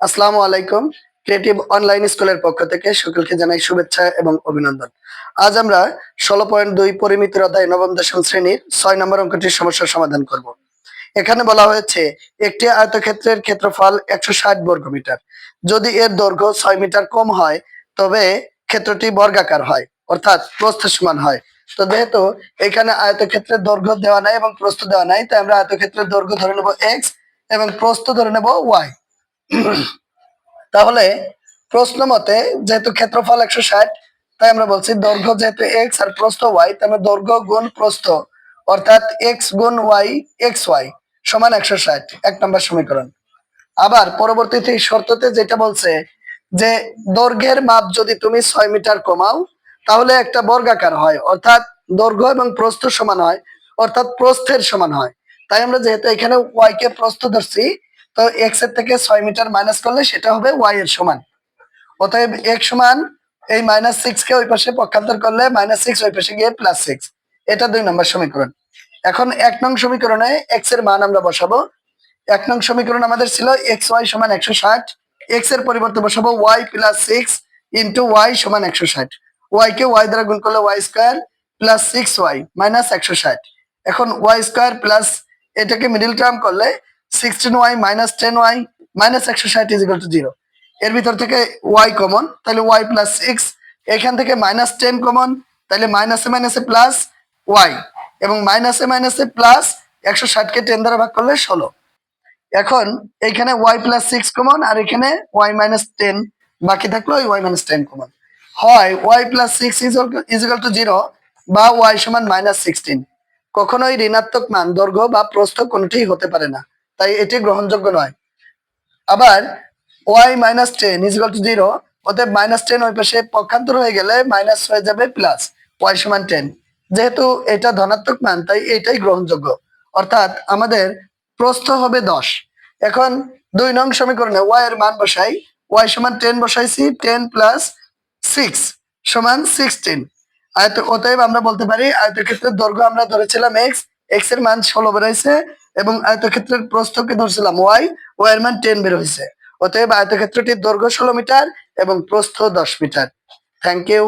আসসালামু আলাইকুম। Creative online স্কুলের পক্ষ থেকে সকলকে জানাই শুভেচ্ছা এবং অভিনন্দন। আজ আমরা ষোলো পয়েন্ট দুই পরিমিতির অধ্যায় নবম দশম শ্রেণির ছয় নম্বর অঙ্কটির সমস্যার সমাধান করব। এখানে বলা হয়েছে, একটি আয়তক্ষেত্রের ক্ষেত্রফল একশো ষাট বর্গ মিটার যদি এর দৈর্ঘ্য ছয় মিটার কম হয়, তবে ক্ষেত্রটি বর্গাকার হয়, অর্থাৎ প্রস্থ সমান হয়। তো যেহেতু এখানে আয়তক্ষেত্রের দৈর্ঘ্য দেওয়া নাই এবং প্রস্থ দেওয়া নাই, তাই আমরা আয়তক্ষেত্রের দৈর্ঘ্য ধরে নেব এক্স এবং প্রস্থ ধরে নেব ওয়াই তাহলে প্রশ্ন মতে, যেহেতু ক্ষেত্রফল একশো ষাট, তাই আমরা বলছি দৈর্ঘ্য যেহেতু এক্স আর প্রস্থ ওয়াই তাই আমরা দৈর্ঘ্য গুণ প্রস্থ, অর্থাৎ এক্স গুণ ওয়াই এক্স ওয়াই সমান একশো ষাট, এক নম্বর সমীকরণ। আবার পরবর্তীতে শর্ততে যেটা বলছে যে দৈর্ঘ্যের মাপ যদি তুমি ছয় মিটার কমাও, তাহলে একটা বর্গাকার হয়, অর্থাৎ দৈর্ঘ্য এবং প্রস্থ সমান হয়, অর্থাৎ প্রস্থের সমান হয়। তাই আমরা যেহেতু এখানে ওয়াই কে প্রস্থ ধরছি তো এক্সের থেকে ছয় মিটার মাইনাস করলে সেটা হবে ওয়াই এর সমান। অতএব এক সমান এই মাইনাস সিক্স কে ওই পাশে পক্ষান্তর করলে মাইনাস সিক্স ওই পাশে গিয়ে প্লাস সিক্স এটা দুই নম্বর সমীকরণ। এখন এক নং সমীকরণে এক্সের মান আমরা বসাবো। এক নং সমীকরণ আমাদের ছিল এক্স ওয়াই সমান একশো ষাট এক্সের পরিবর্তে বসাবো Y plus six into Y সমান একশো ষাট। ওয়াই কে ওয়াই দ্বারা গুণ করলে Y square plus six Y minus একশো ষাট। এখন ওয়াই স্কোয়ার প্লাস এটাকে মিডিল টার্ম করলে ওয়াই মাইনাস এর ভিতর থেকে ওয়াই কমন তাহলে ওয়াই প্লাস সিক্স এখান থেকে মাইনাস টেন কমন তাহলে মাইনাসে মাইনাসে প্লাস ওয়াই এবং মাইনাসে মাইনাসে প্লাস একশো ষাটকে টেন দ্বারা ভাগ করলে ষোলো। এখন এখানে ওয়াই প্লাস সিক্স কমন আর এখানে ওয়াই মাইনাস টেন বাকি থাকল ওই ওয়াই মাইনাস টেন কমন হয় Y plus six is equal to zero বা ওয়াই সমান মাইনাস সিক্সটিন কখনোই ঋণাত্মক মান, দৈর্ঘ্য বা প্রস্থ কোনোটি হতে পারে না। তাই এটি গ্রহণযোগ্য নয়। আবার Y minus ten is equal to zero অতএব মাইনাস টেন ওই পাশে পক্ষান্তর হয়ে গেলে মাইনাস হয়ে যাবে প্লাস ওয়াই সমান টেন যেহেতু এটা ধনাত্মক মান, তাই এটাই গ্রহণযোগ্য। অর্থাৎ আমাদের প্রস্থ হবে দশ। এখন দুই নং সমীকরণে ওয়াই এর মান বসাই ওয়াই সমান টেন বসাইছি টেন প্লাস সিক্স সমান সিক্সটিন আয়ত অতএব আমরা বলতে পারি আয়তক্ষেত্রের দৈর্ঘ্য আমরা ধরেছিলাম এক্স এক্সের মান ষোলো বেরোইছে এবং আয়তক্ষেত্রের প্রস্থকে ধরছিলাম ওয়াই ওয়াই এর মান টেন বের হয়েছে অতএব আয়তক্ষেত্রটির দৈর্ঘ্য ষোলো মিটার এবং প্রস্থ দশ মিটার। Thank you